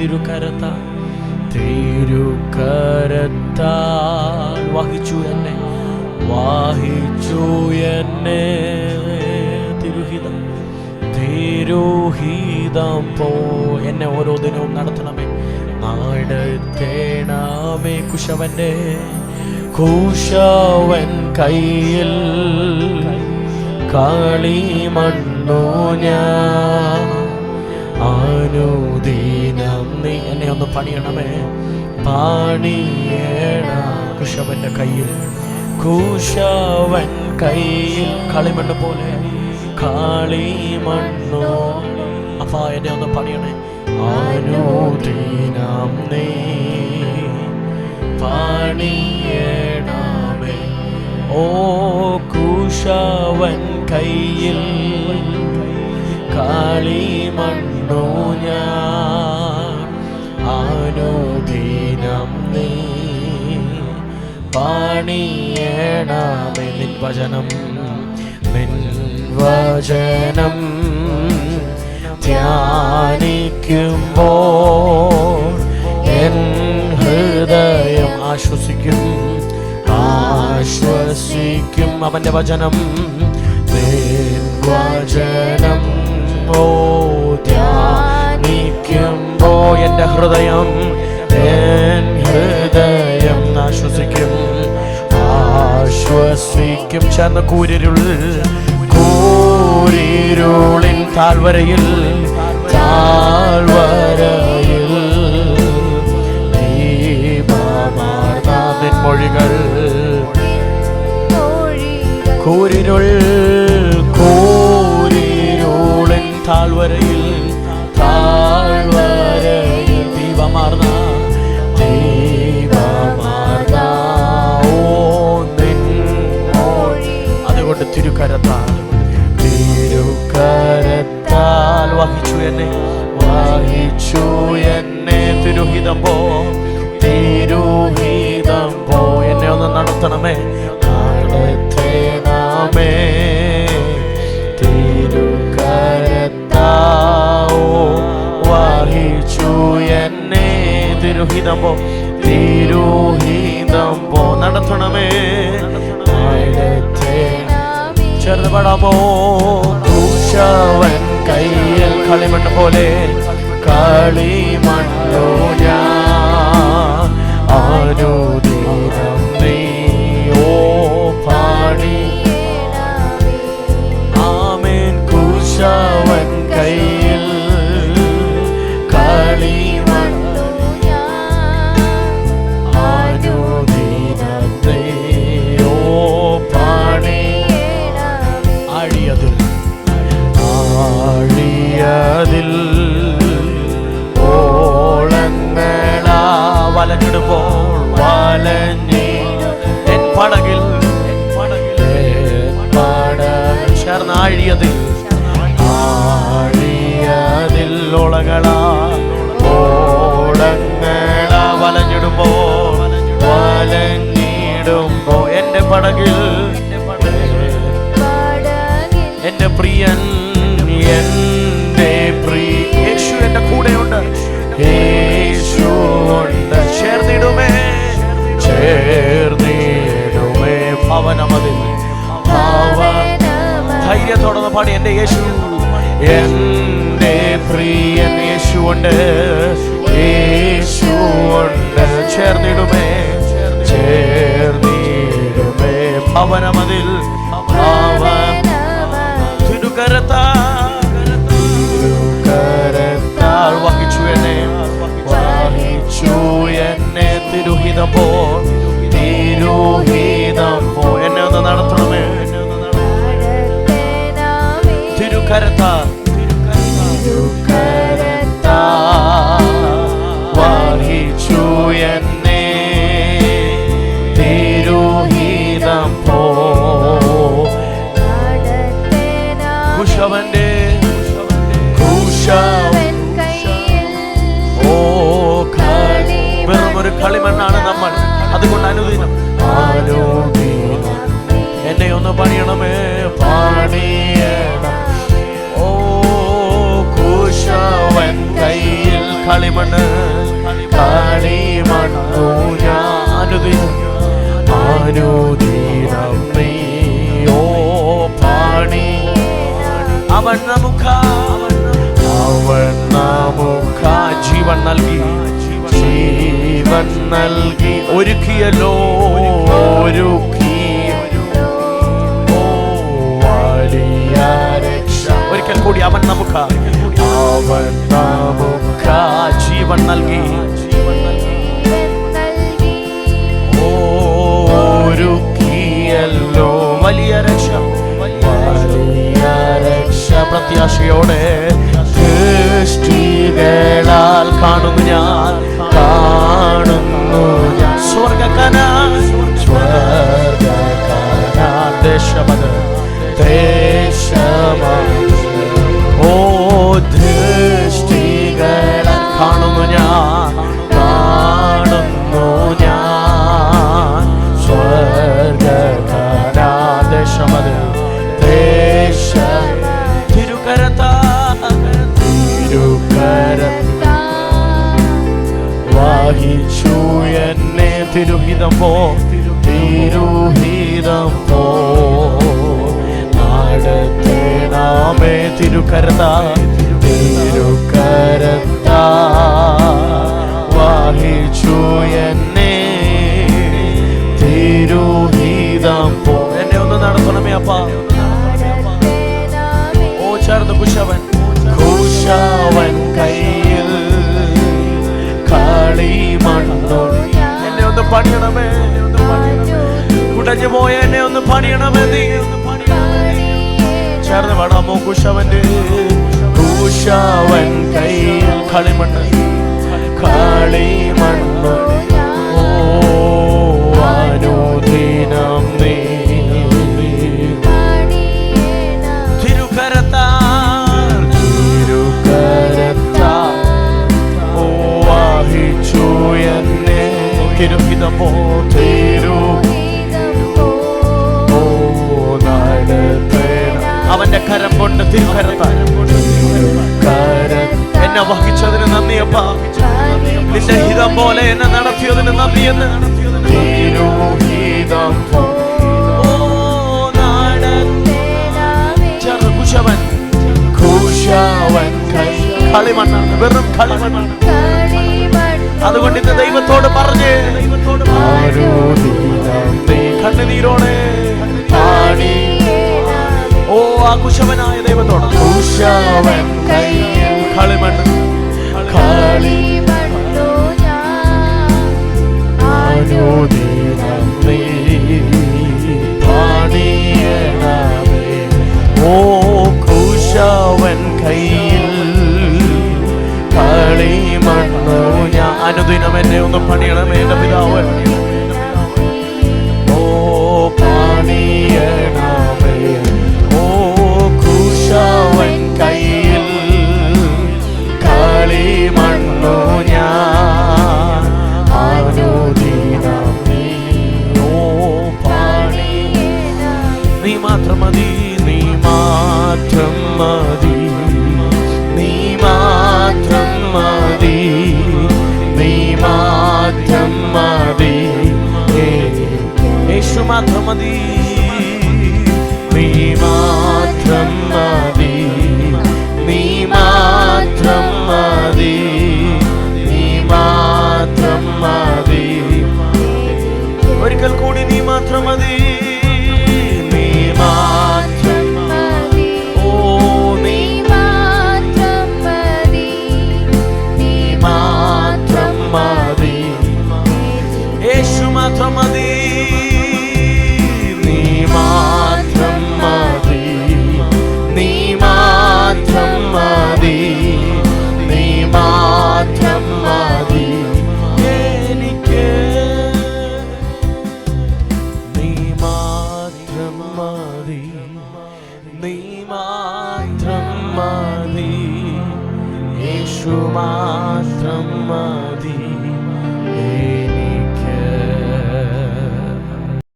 തിരുക്കരത്താൽ തിരുക്കരത്താൽ. വഹിച്ചു എന്നെ വാഹിച്ചു എന്നെ തിരുഹിതം തിരുഹിതം. പോ എന്നെ ഓരോ ദിനവും നടത്തണമേ നാടത്തേണമേ. കുശവന്റെ കുശവൻ കയ്യിൽ മണ്ണോ ഞാൻ. അനുദീനം നീ. എന്നെ ഒന്ന് പണിയണമേ. പണിയണ കുശവന്റെ കയ്യിൽ. കുശവൻ കയ്യിൽ. കളിമണ്ണ് പോലെ. കളിമണ്ണോ. അപ്പാ എന്നെ ഒന്ന് പണിയണേ. അനുദീനം നീ. പണിയണമേ. ഓ കുശവൻ കയ്യിൽ. കളിമണ്ണു ഞാൻ? അനുദീനം നീ പണിയണമേ നിൻ വചനം നിൻ വചനം ധ്യാനിക്കുമ്പോൾ എൻ ഹൃദയം ആശ്വസിക്കും ആശ്വസിക്കും അവന്റെ വചനം വചനം. ഓ ധ്യാനിക്കുമ്പോ എന്റെ ഹൃദയം ഹൃദയം ആശ്വസിക്കും. ആശ്വസിക്കും. ചെന്ന കൂരിരുൾ കൂരിരുളിൻ താഴ്വരയിൽ താഴ്വരയിൽ. മൊഴികൾ കൂരിരുൾ കൂരിരുളിൻ താഴ്വരയിൽ പോ തിരുഹീതം പോ. നടത്തണമേ. ചെറുപടമോ ദൂഷവൻ കയ്യിൽ കളിമണ്ണ് പോലെ കളിമണ്ണോ ഞാൻ. ആരോ പാടി. ആമേൻ. കുശവൻ എന്റെ പ്രിയ യേശു എന്റെ കൂടെയുണ്ട്. യേശു ചേർന്നിടുമേ. ചേർന്നിടുമേ. ഭവനമതിൽ. ധൈര്യത്തോടൊന്ന് ധൈര്യത്തോടെ പാടി എന്റെ യേശു. എന്റെ പ്രിയൻ യേശു ഉണ്ട് യേശു ഉണ്ട് ചേർന്നിടുമേ തിരുഹിതം പോ അവൻ നമുക്ക് ജീവൻ നൽകി. ജീവൻ നൽകി. ഒരുക്കിയല്ലോ ഒരുക്കി. ഒരിക്കൽ കൂടി അവൻ നമുക്ക്. അവൻ നമുക്ക് ജീവൻ നൽകി. വാഹിച്ചു എന്നെ തിരുഹിതം പോ തിരുഹിതം പോ നാടത്തേണാമേ തിരുകരത തിരുകരത്ത വാഹിച്ചു എന്നെ തിരുഹിതം പോ എന്നെ ഒന്ന് നടത്തണമേ അപ്പാ ഓ ചേർന്ന് കുശവൻ. കുശവൻ കയ്യിൽ പണിയണമേ കുടഞ്ഞു പോയ എന്നെ ഒന്ന് പണിയണമേ നീ. ചേർന്ന് പാടാമോ കുശവന്റെ കുശവൻ കയ്യിൽ കളിമണ്ണ്. കളിമണ്ണ് ഓ കരം കൊണ്ട് തിരുകരത്താൽ കരം എന്നെ വഹിച്ചതിന് നന്ദിയപ്പ. നിന്റെ ഹിതം പോലെ എന്നെ നടത്തിയതിന് നന്ദി എന്ന് കുശവൻ കുശവൻ കളിമണ്ണാണ് വെറും കളിമണ്ണാണ്. അതുകൊണ്ട് ഇന്ന് ദൈവത്തോട് പറഞ്ഞ്. കണ്ണുനീരോടെ. പാടി ഓ ആ കുശവനായ ദൈവത്തോട് കളിമണ്ണ്. ഓ കുശവൻ കയ്യിൽ കളിമണ്ണു ഞാൻ. അനുദിനം എന്നെ ഒന്ന് പണിയണമേ എന്റെ പിതാവ്. യേശു